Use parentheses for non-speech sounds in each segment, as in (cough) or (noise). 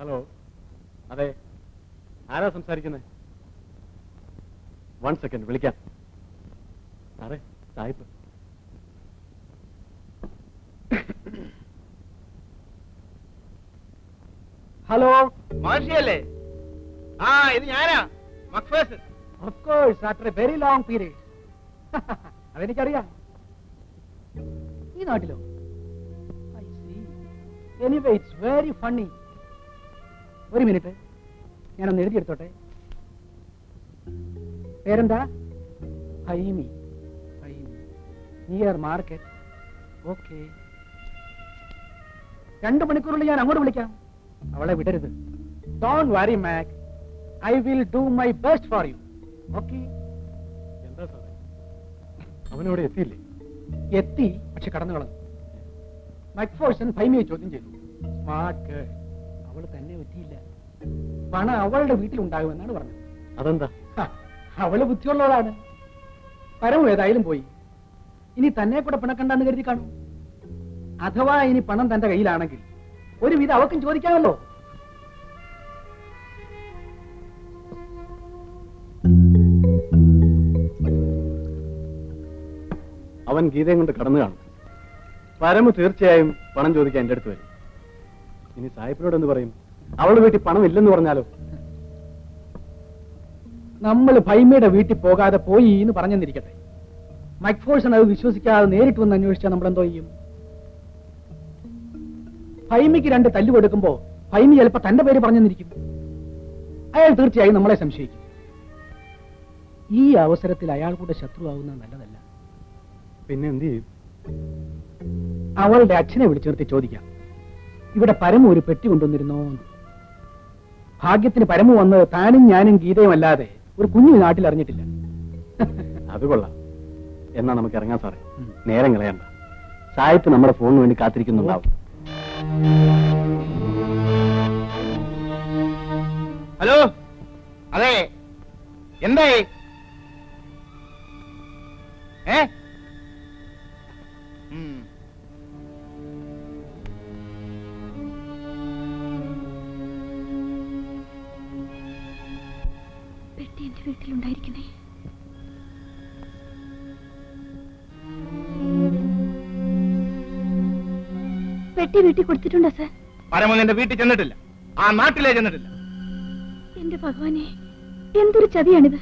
Hello. അതെ. ആരാ സംസാരിക്കുന്നത് വൺ സെക്കൻഡ് വിളിക്കാം. സാറേ സായിപ്പ് ഹലോ. മാഷിയല്ലേ? ആ ഇത് ഞാനാ. മക്ഫേസ്. Of course after a very long period അതെനിക്കറിയാം. ഈ നാട്ടിലോ? I see anyway it's very funny ഒരു മിനിറ്റ്. ഞാനൊന്ന് എഴുതിയെടുത്തോട്ടെ. പേരെന്താ? ഹൈമി. ഹൈമി. നിയർ മാർക്കറ്റ് ഓക്കെ രണ്ട് മണിക്കൂറിൽ ഞാൻ അങ്ങോട്ട് വിളിക്കാം. അവളെ വിടരുത്. Don't worry Mac I will do my best for you okay എന്താ സാറേ? അവനവിടെ എത്തിയില്ലേ? എത്തി പക്ഷെ കടന്നു കളഞ്ഞു. മക്ഫോഴ്സൺ ഭൈമിയെ ചോദ്യം ചെയ്തു. സ്മാർട്ട് ഗേൾ അവൾ തന്നെ പറ്റിയില്ല. പണം അവളുടെ വീട്ടിലുണ്ടാകുമെന്നാണ് പറഞ്ഞത്. അതെന്താ? അവൾ ബുദ്ധിയുള്ളവളാണ്. പരമു ഏതായാലും പോയി. ഇനി തന്നെ കൂടെ പിണക്കണ്ടെന്ന് കരുതി കാണും. അഥവാ ഇനി പണം തന്റെ കയ്യിലാണെങ്കിൽ ഒരുവിധം അവക്കും ചോദിക്കാമല്ലോ. അവൻ ഗീതയും കൊണ്ട് കടന്നു കാണും. പരമ തീർച്ചയായും പണം ചോദിക്കാൻ എന്റെ അടുത്ത് വരും. ഇനി സായിപ്പിനോട് എന്ത് പറയും? അവളുടെ വീട്ടിൽ പണം ഇല്ലെന്ന് പറഞ്ഞാലോ? നമ്മൾ ഭൈമയുടെ വീട്ടിൽ പോകാതെ പോയി എന്ന് പറഞ്ഞെന്നിരിക്കട്ടെ. മൈക്ഫോഴ്സൺ അത് വിശ്വസിക്കാതെ നേരിട്ട് വന്ന് അന്വേഷിച്ചാൽ നമ്മൾ എന്തോ ചെയ്യും? ഭൈമിക്ക് രണ്ട് തല്ലു കൊടുക്കുമ്പോ ഭൈമി ചിലപ്പോ തന്റെ പേര് പറഞ്ഞെന്നിരിക്കും. അയാൾ തീർച്ചയായും നമ്മളെ സംശയിക്കും. ഈ അവസരത്തിൽ അയാൾ കൂടെ ശത്രുവാകുന്നത് നല്ലതല്ല. പിന്നെ എന്ത് ചെയ്യും? അവളുടെ അച്ഛനെ വിളിച്ചു നിർത്തി ചോദിക്കാം. ഇവിടെ പരമു ഒരു പെട്ടി കൊണ്ടുവന്നിരുന്നോ. ഭാഗ്യത്തിന് പരമു വന്ന് താനും ഞാനും ഗീതയും അല്ലാതെ ഒരു കുഞ്ഞു നാട്ടിൽ അറിഞ്ഞിട്ടില്ല. അത് കൊള്ളാം. എന്നാ നമുക്ക് ഇറങ്ങാം സാറേ. നേരം കളയണ്ട. സായിപ്പ് നമ്മുടെ ഫോണിന് വേണ്ടി കാത്തിരിക്കുന്നുണ്ടാവും. ഹലോ? അതെ. എന്തായി? ഏ? വീട്ടിലുണ്ടായിരിക്കണേ പെട്ടി വീട്ടിൽ കൊടുത്തിട്ടുണ്ടോ സാർ? പരമോ എന്റെ വീട്ടിൽ ചെന്നിട്ടില്ല. ആ നാട്ടിലേ ചെന്നിട്ടില്ല. എന്റെ ഭഗവാനെ എന്തൊരു ചതിയാണിത്?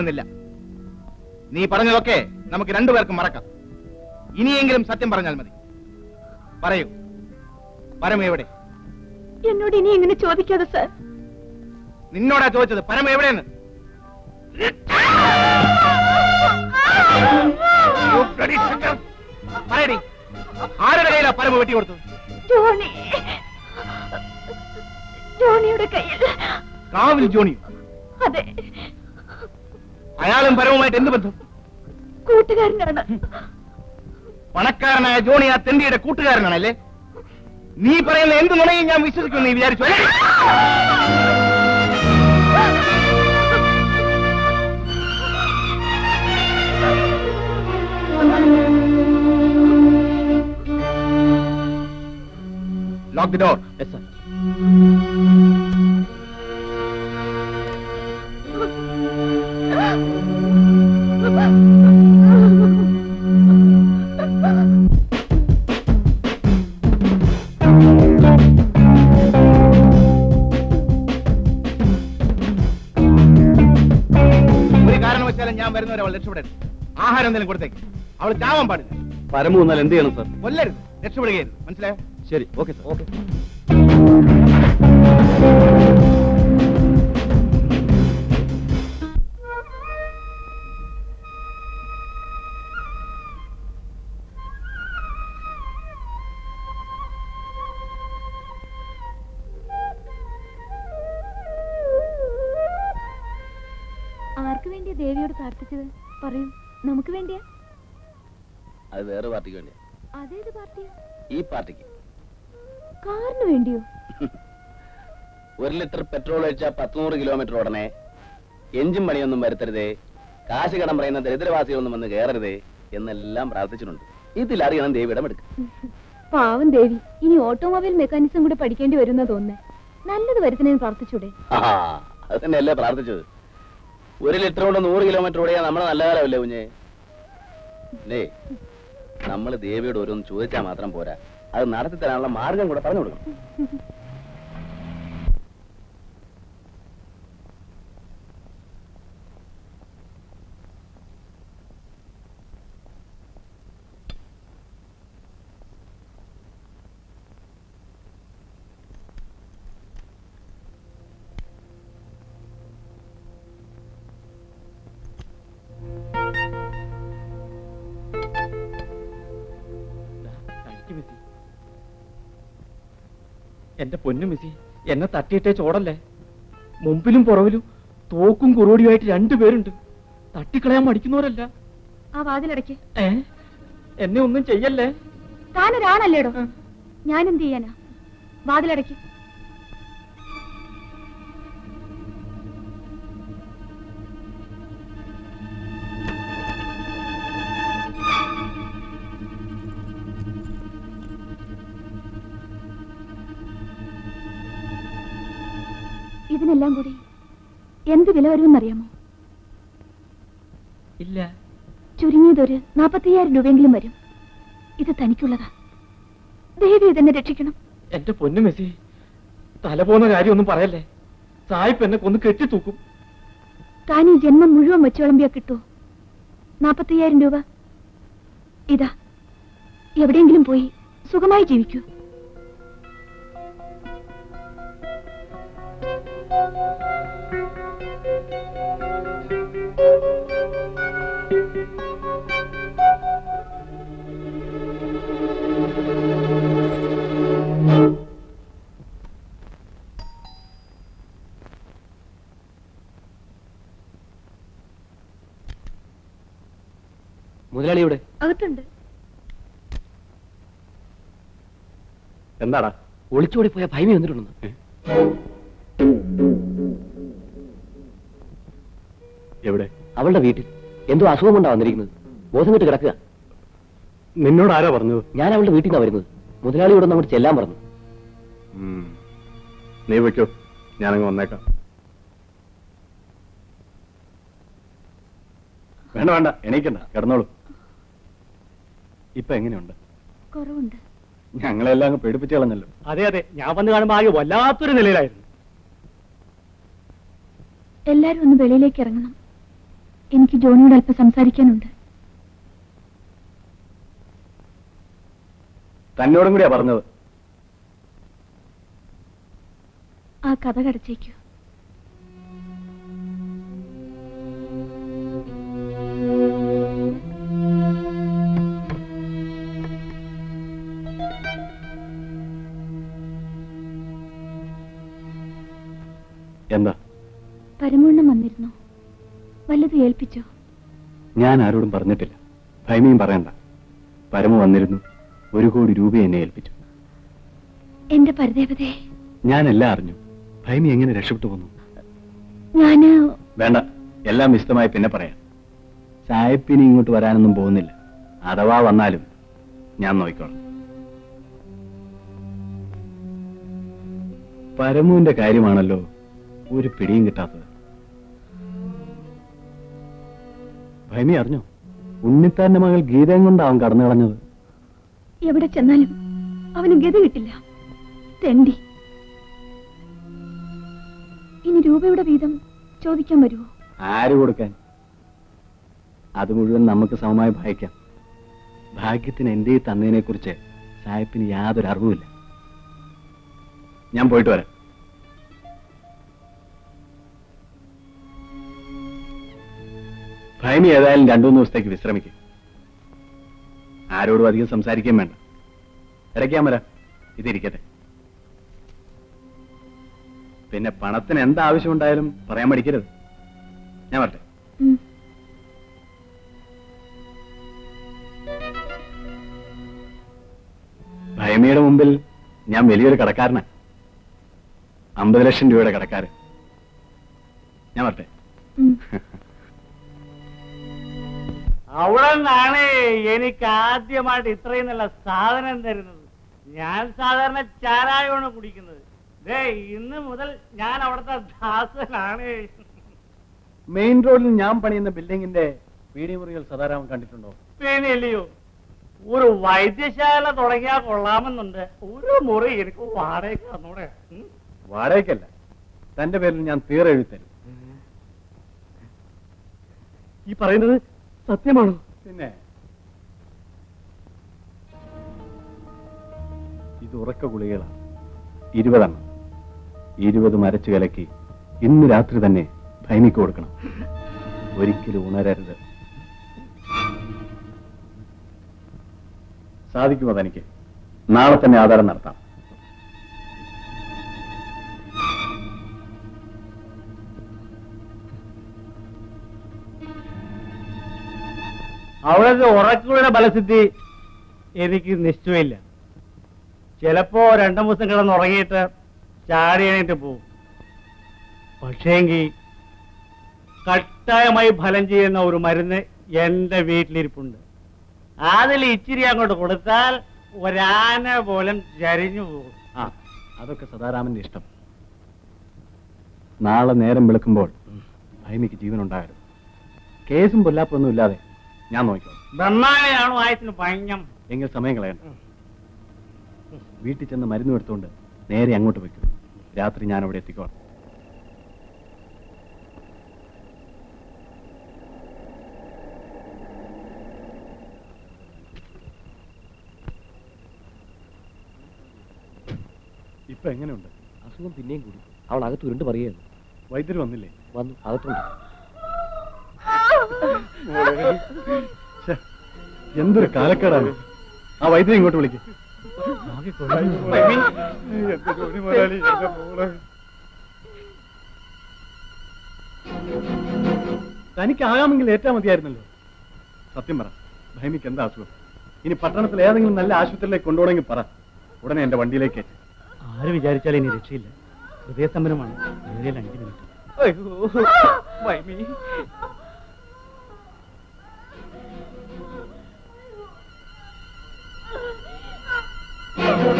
എനിക്ക് നീ പറഞ്ഞതൊക്കെ നമുക്ക് രണ്ടുപേർക്കും മറക്കാം. ഇനിയെങ്കിലും സത്യം പറഞ്ഞാൽ മതി. പറയൂ. പരമ എവിടെ? എന്നോട് ഇനി എങ്ങനെ ചോദിക്കാതെ സർ? നിന്നോടാ ചോദിച്ചത് പരമ എവിടെയെന്ന്. പറയടി. ആരുടെ കയ്യിലാ പരമ വെട്ടി കൊടുത്തത്? ജോണി. ജോണിയുടെ കയ്യിൽ. കാവിൽ ജോണി അതെ. അയാളും പരവുമായിട്ട് എന്ത് ബന്ധം കൂട്ടുകാരനാണ് പണക്കാരനായ ജോണി ആ തെണ്ടിയുടെ കൂട്ടുകാരനാണല്ലേ നീ പറയുന്ന എന്ത് നുണയും ഞാൻ വിശ്വസിക്കുമെന്ന് നീ വിചാരിച്ചു അല്ലേ? The door door. സർ. വരുന്നവരെ അവൾ രക്ഷപ്പെടരുത്. ആഹാരം എന്തെങ്കിലും കൊടുത്തേക്ക്. അവൾ ചാവാൻ പാടില്ല. പരമു വന്നാൽ എന്ത് ചെയ്യണം സാർ? കൊല്ലരുത്. രക്ഷപ്പെടുകയായിരുന്നു മനസ്സിലായോ? ശരി. Okay sir. ഓക്കെ. ദേവിയോട് പ്രാർത്ഥിച്ചത് പറയൂ. നമുക്ക് വേണ്ടിയാ? അത് വേറെ പാർട്ടിക്ക് വേണ്ടിയാ. അതേത് പാർട്ടിയാ? ഈ പാർട്ടിക്ക്. കാറിന് വേണ്ടിയോ? ഒരു ലിറ്റർ പെട്രോൾ ഒഴിച്ചാൽ പത്തുനൂറ് കിലോമീറ്റർ ഉടനെ എഞ്ചിൻ പണിയൊന്നും വരുത്തരുതേ. കാശ് കടം പറയുന്ന ദരിദ്രവാസികളൊന്നും വന്ന് കയറരുതേ എന്നെല്ലാം പ്രാർത്ഥിച്ചിട്ടുണ്ട്. ഇതിലറിയണം ദേവിയുടെ എടുക്കും പാവം ദേവി ഇനി ഓട്ടോമൊബൈൽ മെക്കാനിസം കൂടെ പഠിക്കേണ്ടി വരുന്ന തോന്നുന്നേ. നല്ലത് വരുത്തണേന്ന് പ്രാർത്ഥിച്ചൂടെ? ആ അത് തന്നെയല്ലേ പ്രാർത്ഥിച്ചത്. ഒരു ലിറ്റർ കൊണ്ട് നൂറ് കിലോമീറ്റർ ഓടിയാ നമ്മളെ നല്ല കാലമല്ലേ കുഞ്ഞെ? ലേ നമ്മൾ ദേവിയോട് ഓരോന്ന് ചോദിച്ചാൽ മാത്രം പോരാ. അത് നടത്തി തരാനുള്ള മാർഗം കൂടെ പറഞ്ഞു കൊടുക്കണം. എന്റെ പൊന്നു മിസി എന്നെ തട്ടിയിട്ടേ ചോടല്ലേ? മുമ്പിലും പുറവിലും തോക്കും കുറുവടിയുമായിട്ട് രണ്ടുപേരുണ്ട് തട്ടിക്കളയാൻ മടിക്കുന്നവരല്ല. ആ വാതിലടയ്ക്ക് ഏ? എന്നെ ഒന്നും ചെയ്യല്ലേ? താനൊരാണല്ലേടോ ഞാൻ എന്ത് ചെയ്യാനാ? വാതിലടയ്ക്ക്. ഇതിനെല്ലാം കൂടി എന്ത് വില വരുമെന്നറിയാമോ? ഇല്ല. ചുരുങ്ങിയതൊരു നാപ്പത്തയ്യായിരം രൂപയെങ്കിലും വരും. ഇത് തനിക്കുള്ളതാ. ദേവി ഇതെന്നെ രക്ഷിക്കണം. എന്റെ പൊന്നു മെസ്സി തല പോന്ന കാര്യമൊന്നും പറയല്ലേ? സായിപ്പ് എന്നെ കൊന്ന് കെട്ടിത്തൂക്കും. താൻ ഈ ജന്മം മുഴുവൻ വെച്ചു വിളമ്പിയാ കിട്ടൂ നാപ്പത്തയ്യായിരം രൂപ. ഇതാ. എവിടെയെങ്കിലും പോയി സുഖമായി ജീവിക്കൂ. മുതലാളിയുടെ അകത്തുണ്ട്. എന്താടാ? ഒളിച്ചോടി പോയ ഭയമി വന്നിട്ടുണ്ടെന്ന് അവളുടെ വീട്ടിൽ എന്തോ അസുഖം കൊണ്ടാ വന്നിരിക്കുന്നത്. ബോധം കിട്ട് കിടക്കുക. നിന്നോട് ആരാ പറഞ്ഞത്? ഞാൻ അവളുടെ വീട്ടിൽ നിന്നാ വരുന്നത്. മുതലാളിയോട് അങ്ങോട്ട് ചെല്ലാൻ പറഞ്ഞു. നീ വെക്കോ ഞാനങ്ങ് വന്നേക്കാം. വേണ്ട വേണ്ട. എണീക്കണ്ട. കിടന്നോളൂ. ഇപ്പൊ എങ്ങനെയുണ്ട്? കുറവുണ്ട്. ഞങ്ങളെല്ലാം അങ്ങ് പേടിപ്പിച്ച് കളഞ്ഞല്ലോ. അതെ അതെ. ഞാൻ വന്ന് കാണുമ്പോ ആകെ വല്ലാത്തൊരു നിലയിലായിരുന്നു. എല്ലാരും ഒന്ന് വെളിയിലേക്ക് ഇറങ്ങണം. എനിക്ക് ജോണിയോട് അല്പം സംസാരിക്കാനുണ്ട്. തന്നോടും കൂടിയാ പറഞ്ഞത്. ആ കഥ കടച്ചേക്കൂ. ഞാൻ ആരോടും പറഞ്ഞിട്ടില്ല. ഭൈമിയും പറയണ്ട. പരമ വന്നിരുന്നു. ഒരു കോടി രൂപ എന്നെ ഏൽപ്പിച്ചു. എന്റെ പരദേവതയെ ഞാനെല്ലാം അറിഞ്ഞു. ഭൈമി എങ്ങനെ രക്ഷപ്പെട്ടു പോന്നു ഞാൻ വേണ്ട. എല്ലാം വിശദമായി പിന്നെ പറയാം. സായിപ്പിനി ഇങ്ങോട്ട് വരാനൊന്നും പോകുന്നില്ല. അഥവാ വന്നാലും ഞാൻ നോക്കിക്കോളാം. പരമുവിന്റെ കാര്യമാണല്ലോ ഒരു പിടിയും കിട്ടാത്തത്. ഭൈമി അറിഞ്ഞോ? ഉണ്ണിത്താന്റെ മകൾ ഗീതയും കൊണ്ടാവും കടന്നു കളഞ്ഞത്. എവിടെ ചെന്നാലും അവന് ഗതി കിട്ടില്ല. തെണ്ടി. ഇനി രൂപയുടെ വീതം ചോദിക്കാൻ വരുമോ ആര് കൊടുക്കാൻ? അത് മുഴുവൻ നമുക്ക് സമമായി ഭയക്കാം ഭാഗ്യത്തിന് എന്റെ ഈ തന്നതിനെ കുറിച്ച് സാഹിബിന് യാതൊരു അറിവുമില്ല. ഞാൻ പോയിട്ട് വരാം. ഭൈമി ഏതായാലും രണ്ടു മൂന്ന് ദിവസത്തേക്ക് വിശ്രമിക്കും. ആരോടും അധികം സംസാരിക്കാൻ വേണ്ട. ഇടയ്ക്കാൻ വരാ. ഇതിരിക്കട്ടെ. പിന്നെ പണത്തിന് എന്താവശ്യമുണ്ടായാലും പറയാൻ മടിക്കരുത്. ഞാൻ വരട്ടെ. ഭയമിയുടെ മുമ്പിൽ ഞാൻ വലിയൊരു കടക്കാരനാണ് അമ്പത് ലക്ഷം രൂപയുടെ കടക്കാരൻ. ഞാൻ വരട്ടെ. ഉം. (laughs) അവിടെ നിന്നാണ് എനിക്ക് ആദ്യമായിട്ട് ഇത്രയും നല്ല സാധനം തരുന്നത്. ഞാൻ സാധാരണ ചാരായമാണ് കുടിക്കുന്നത്. ദേ ഇന്ന് മുതൽ ഞാൻ അവിടുത്തെ ദാസനാണ്. മെയിൻ റോഡിൽ ഞാൻ പണിയുന്ന ബിൽഡിങ്ങിന്റെ പീഡി മുറികൾ സദാരാമൻ കണ്ടിട്ടുണ്ടോ? പിന്നെയല്ലയോ ഒരു വൈദ്യശാല തുടങ്ങിയാൽ കൊള്ളാമെന്നുണ്ട്. ഒരു മുറി എനിക്ക് വാടകയ്ക്ക് തന്നൂടെ. വാടകയ്ക്കല്ല. തന്റെ പേരിൽ ഞാൻ തീരെ. എഴുതരും ഈ പറയുന്നത് സത്യമാണോ? പിന്നെ? ഇത് ഉറക്ക ഗുളികളാണ് ഇരുപതെണ്ണം. ഇരുപത് മരച്ചു കലക്കി ഇന്ന് രാത്രി തന്നെ ഭൈമിക്ക് കൊടുക്കണം. ഒരിക്കലും ഉണരരുത്. സാധിക്കുമോ തനിക്ക്? നാളെ തന്നെ ആധാരം നടത്താം. അവിടുത്തെ ഉറക്കുകളുടെ ബലസിദ്ധി എനിക്ക് നിശ്ചയമില്ല. ചിലപ്പോ രണ്ടു ദിവസം കിടന്ന് ഉറങ്ങിയിട്ട് ചാടി എണീറ്റ് പോവും. പക്ഷേങ്കിൽ കട്ടായമായി ഫലം ചെയ്യുന്ന ഒരു മരുന്ന് എന്റെ വീട്ടിലിരിപ്പുണ്ട്. അതിൽ ഇച്ചിരി അങ്ങോട്ട് കൊടുത്താൽ ഒരാന പോലും ചരിഞ്ഞു പോകും. ആ അതൊക്കെ സദാരാമന്റെ ഇഷ്ടം. നാളെ നേരം വെളുക്കുമ്പോൾ ഭൈമിക്ക് ജീവനുണ്ടായിരുന്നു കേസും പൊല്ലാപ്പൊന്നും ഇല്ലാതെ ഞാൻ നോക്കിക്കോളാം. ബ്രഹ്മാനെയാണോ ആയത്തിന് പഞ്ഞം? എങ്കിൽ സമയം കളയണ്ട. വീട്ടിൽ ചെന്ന് മരുന്ന് എടുത്തുകൊണ്ട് നേരെ അങ്ങോട്ട് വയ്ക്കും രാത്രി ഞാൻ അവിടെ എത്തിക്കോളാം. ഇപ്പൊ എങ്ങനെയുണ്ട്? അസുഖം പിന്നെയും കൂടി. അവൾ അകത്ത് ഉരുണ്ട് പറയുകയാണ്. വൈദ്യർ വന്നില്ലേ? വന്നു. അകത്തുണ്ട്. എന്തൊരു കാലക്കേടാണ്. ആ വൈദ്യുതി ഇങ്ങോട്ട് വിളിക്കും. തനിക്കാകാമെങ്കിൽ ഏറ്റാ മതിയായിരുന്നല്ലോ. സത്യം പറ ഭൈമിക്ക് എന്താ അസുഖം? ഇനി പട്ടണത്തിൽ ഏതെങ്കിലും നല്ല ആശുപത്രിയിലേക്ക് കൊണ്ടുപോകണമെങ്കിൽ പറ. ഉടനെ എന്റെ വണ്ടിയിലേക്ക്. ആര് വിചാരിച്ചാലും ഇനി രക്ഷയില്ല. ഹൃദയസ്തംഭനമാണ്. ഏറിയാൽ അഞ്ചു മിനിറ്റ്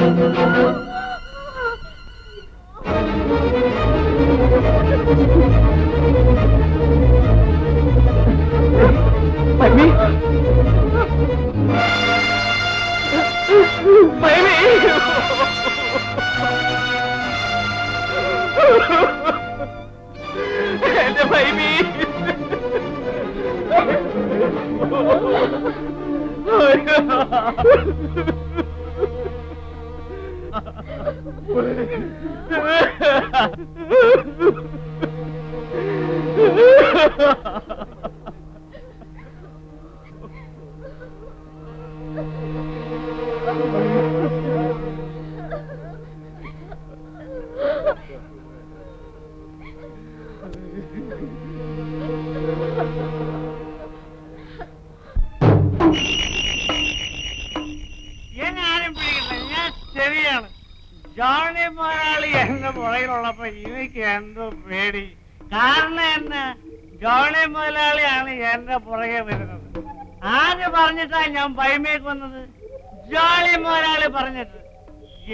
ഞാനും പുറകിലുള്ളപ്പോ എനിക്ക് എന്തോ പേടി? കാരണം എന്നാ ജോണി മുതലാളിയാണ് എന്റെ പുറകെ വരുന്നത്. ആര് പറഞ്ഞിട്ടാ ഞാൻ ഭയമേക്ക് വന്നത് ജോളി മുതലാളി പറഞ്ഞിട്ട്.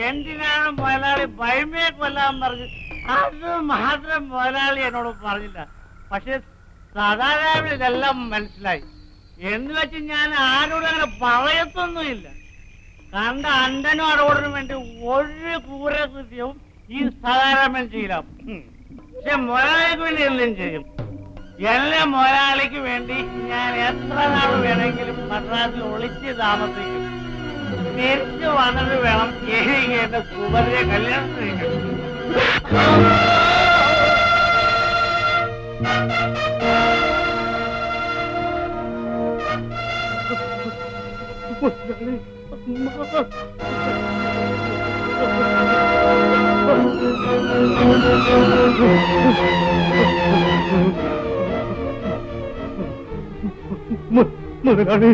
എന്തിനാണ് മുതലാളി ഭയമേക്ക് വല്ലാൻ പറഞ്ഞു അത് മാത്രം മുതലാളി എന്നോട് പറഞ്ഞില്ല. പക്ഷെ സാധാരണ ഇതെല്ലാം മനസ്സിലായി. എന്ന് വെച്ച് ഞാൻ ആരോടും അങ്ങനെ പറയത്തൊന്നുമില്ല. കണ്ട അണ്ടനും അടവോടനും വേണ്ടി ഒരു ക്രൂരകൃത്യവും ഈ സാധാരണ ചെയ്യില്ല ഉം. പക്ഷെ മുതലാളിക്ക് വേണ്ടി എന്തും ചെയ്യും എല്ലാ മുതലാളിക്ക് വേണ്ടി ഞാൻ എത്ര നാൾ വേണമെങ്കിലും മദ്രാസിൽ ഒളിച്ച് താമസിക്കും തിരിച്ചു വന്നിട്ട് വേണം എനിക്ക് എന്റെ സുഭദ്രയെ കല്യാണം മുതലാളി మునగాని